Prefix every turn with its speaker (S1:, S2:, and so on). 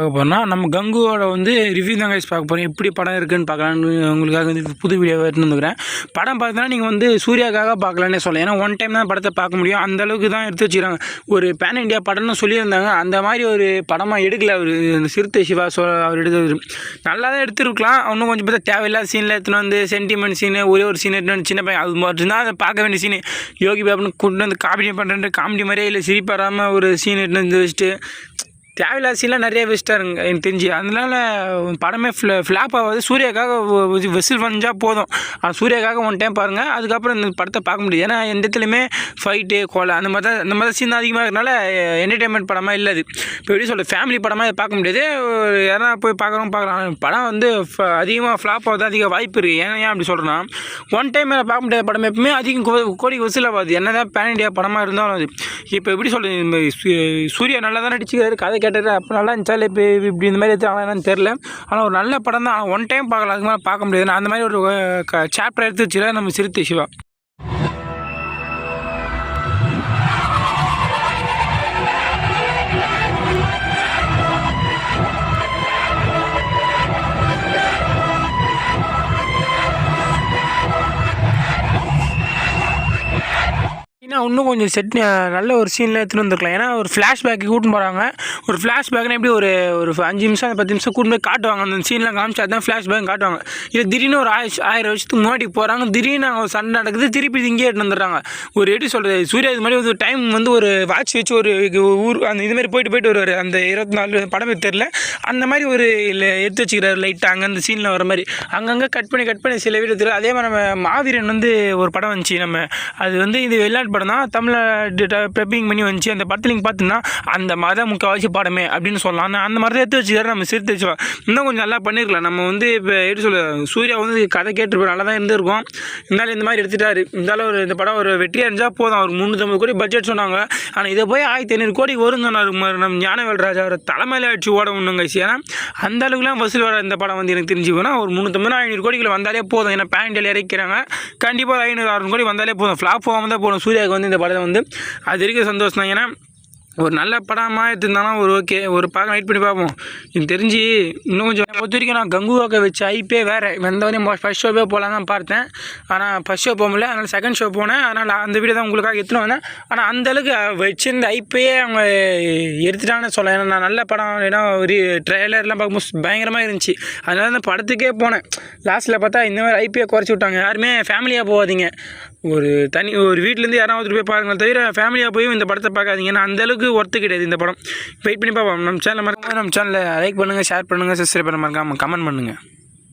S1: பார்க்க போகிறோம்னா நம்ம கங்குவோட வந்து ரிவ்யூ தான் கைஸ் பார்க்க போகிறோம் எப்படி படம் இருக்குன்னு பார்க்கலான்னு உங்களுக்காக வந்து புது வீடியோ எடுத்துன்னு வந்துக்கிறேன் படம் பார்த்தோன்னா நீங்கள் வந்து சூர்யாக்காக பார்க்கலான்னே சொல்லலாம். ஏன்னா ஒன் டைம் தான் படத்தை பார்க்க முடியும். அந்த அளவுக்கு தான் எடுத்து வச்சுக்கிறாங்க. ஒரு பேன் இண்டியா படம்னு சொல்லியிருந்தாங்க. அந்த மாதிரி ஒரு படமாக எடுக்கல அவர். இந்த சிறுத்தை சிவா சொ அவர் எடுத்தது. நல்லா தான் எடுத்துருக்கலாம். இன்னும் கொஞ்சம் பார்த்தா தேவையில்லாத சீனில் எடுத்துன்னு வந்து சென்டிமெண்ட் சீனு ஒரே ஒரு சீன் எடுத்துன்னு சின்ன பையன் அது மட்டும்தான் அதை பார்க்க வேண்டிய சீனு யோகி பாபுன்னு கொண்டு வந்து காமெடி பண்ணுறது காமெடி மாதிரியே இல்லை. சிரிப்பாராமல் ஒரு சீன் எடுத்துன்னு வந்து வச்சுட்டு தேவையில்லாத சீன்லாம் நிறைய வச்சுட்டாருங்க எனக்கு தெரிஞ்சு. அதனால படமே ஃப்ள ஃப்ளாப் ஆகாது. சூர்யாக்காக வெசில் வந்தால் போதும். சூர்யாக்காக ஒன் டைம் பாருங்கள் அதுக்கப்புறம் இந்த படத்தை பார்க்க முடியாது. ஏன்னா எந்த இடத்துலையுமே ஃபைட்டு கொலை அந்த மாதிரி தான் இந்த மாதிரி சீன் அதிகமாக இருக்கிறனால என்டர்டைன்மெண்ட் படமாக இல்லை அது. இப்போ எப்படி சொல்ல ஃபேமிலி படமாக இதை பார்க்க முடியாது. யாரா போய் பார்க்குறோம் பார்க்கலாம். படம் வந்து ஃப- அதிகமாக ஃப்ளாப் ஆகுது அதிக வாய்ப்பு இருக்குது ஏன் ஏன் அப்படி சொல்கிறேன்னா ஒன் டைம் பார்க்க முடியாத படம் எப்பவுமே அதிகம் கோ- கோடி வசூல் ஆகாது. என்ன தான் பேன் இண்டியா படமாக இருந்தாலும் அது. இப்போ எப்படி சொல்கிறது சூர்யா நல்லா தான் நடிச்சுக்கிறாரு கதை கேட்டார் அப்போ நல்லா இருந்துச்சா இல்லை இப்போ இப்படி இந்த மாதிரி எடுத்துருக்காங்களான்னு தெரில ஆனால் ஒரு நல்ல படம் தான் ஆனால் ஒன் டைம் பார்க்கலாம் அதுக்கு மேலே பார்க்க முடியாது. நான் அந்த மாதிரி ஒரு சாப்டர் எடுத்து வச்சுக்கிறேன் நம்ம சிறுத்தை சிவா. ஏன்னா இன்னும் கொஞ்சம் செட் நல்ல ஒரு சீனில் எடுத்துகிட்டு வந்துருக்கலாம். ஏன்னா ஒரு ஃப்ளாஷ்பேக்கு கூட்டின்னு போகிறாங்க ஒரு ஃப்ளாஷ்பேக்னா எப்படி ஒரு ஒரு அஞ்சு நிமிஷம் பத்து நிமிஷம் கூட்டின்னு போய் காட்டுவாங்க. அந்த சீன்லாம் காமிச்சா தான் ஃப்ளாஷ்பேக் காட்டுவாங்க. இது திடீர்னு ஒரு ஆயிரம் ஆயிரம் வருஷத்துக்கு முன்னாடி போகிறாங்க திடீர்னு அவங்க ஒரு சண்டை நடக்குது. திருப்பி இது இங்கேயே எடுத்து வந்துடுறாங்க. ஒரு எப்படி சொல்கிறது சூர்யா இது மாதிரி ஒரு டைம் வந்து ஒரு வாட்ச் வச்சு ஒரு ஊர் அந்த இது மாதிரி போயிட்டு போயிட்டு வருவார். அந்த இருபத்தி நாலு படமே தெரில அந்த மாதிரி ஒரு இல்லை எடுத்து வச்சுக்கிறாரு லைட்டாக அங்கே அந்த சீனில் வர மாதிரி. அங்கங்கே கட் பண்ணி கட் பண்ணி சில வீடு அதே மாதிரி நம்ம மாவீரன் வந்து ஒரு படம் வந்துச்சு நம்ம. அது வந்து இது வெளிநாட்டு படம் தான் தமிழில் டப்பிங் பண்ணி வந்துச்சு. அந்த படத்தில் நீங்கள் பார்த்தீங்கன்னா அந்த மாதிரி தான் முக்கால்வாசி படமே அப்படின்னு சொல்லலாம். அந்த அந்த மாதிரி தான் எடுத்து வச்சுக்காரு நம்ம சிரித்து வச்சுக்கலாம். இன்னும் கொஞ்சம் நல்லா பண்ணியிருக்கலாம் நம்ம வந்து இப்போ எப்படி சொல்ல சூர்யா வந்து கதை கேட்டுருப்போம் நல்லா தான் இருந்திருக்கும். இருந்தாலும் இந்த மாதிரி எடுத்துட்டாரு. இருந்தாலும் ஒரு இந்த படம் ஒரு வெற்றியாக இருந்தால் போதும். ஒரு முந்நூற்றம்பது கோடி பட்ஜெட் சொன்னாங்க. ஆனால் இதை போய் ஆயிரத்தி ஐநூறு கோடி வரும் சொன்னார் நம்ம ஞானவேல் ராஜா. அவர் தலைமையில் அடிச்சு ஓட ஒன்றுங்க ஏன்னா அந்த அளவுக்குலாம் வசூல் வர இந்த படம் வந்து எனக்கு தெரிஞ்சு போனால் ஒரு முந்நூற்றம்பது ஐநூறு கோடிக்குள்ள வந்தாலே போதும். ஏன்னா பேண்டில் இறக்கிறாங்க. கண்டிப்பாக ஐநூறு அறுநூறு கோடி வந்தாலே போதும். ஃப்ளாப் போகாமல் தான் போகணும். எனக்கு வந்து இந்த படத்தை வந்து அது இருக்க சந்தோஷம் தான் ஏன்னா ஒரு நல்ல படமாக எடுத்திருந்தாலும் ஒரு ஓகே ஒரு பார்க்க வெயிட் பண்ணி பார்ப்போம். எனக்கு தெரிஞ்சு இன்னும் கொஞ்சம் பொறுத்த வரைக்கும் நான் கங்குவாக்க வச்சு ஐப்பே வேறு. வந்தவரையும் ஃபஸ்ட் ஷோவே போகலாம் தான் பார்த்தேன். ஆனால் ஃபஸ்ட் ஷோ போக முடியல அதனால் செகண்ட் ஷோ போனேன். அதனால் அந்த வீடியோ தான் உங்களுக்காக எடுத்துன்னு வந்தேன். ஆனால் அந்த அளவுக்கு வச்சிருந்த ஐப்பையே அவங்க எடுத்துட்டாங்கன்னு சொல்லலாம் ஏன்னா நான் நல்ல படம் ஏன்னா ஒரு ட்ரெய்லர்லாம் பார்க்கும்போது பயங்கரமாக இருந்துச்சு. அதனால அந்த படத்துக்கே போனேன். லாஸ்ட்டில் பார்த்தா இந்த மாதிரி ஐபியை குறைச்சி விட்டாங்க. யாருமே ஃபேமிலியாக போகாதீங்க. ஒரு தனி ஒரு வீட்டிலேருந்து யாராவது போய் பாருங்களே தவிர ஃபேமிலியாக போய் இந்த படத்தை பார்க்காதீங்க. ஏன்னா அந்தளவுக்கு அளவுக்கு ஒர்த்து கிடையாது இந்த படம். வெயிட் பண்ணி பார்ப்போம். நம்ம சேனல் மறக்காம நம்ம சேனலை லைக் பண்ணுங்கள் ஷேர் பண்ணுங்கள் சப்ஸ்கிரைப் பண்ண மறக்காமல் கமெண்ட் பண்ணுங்கள்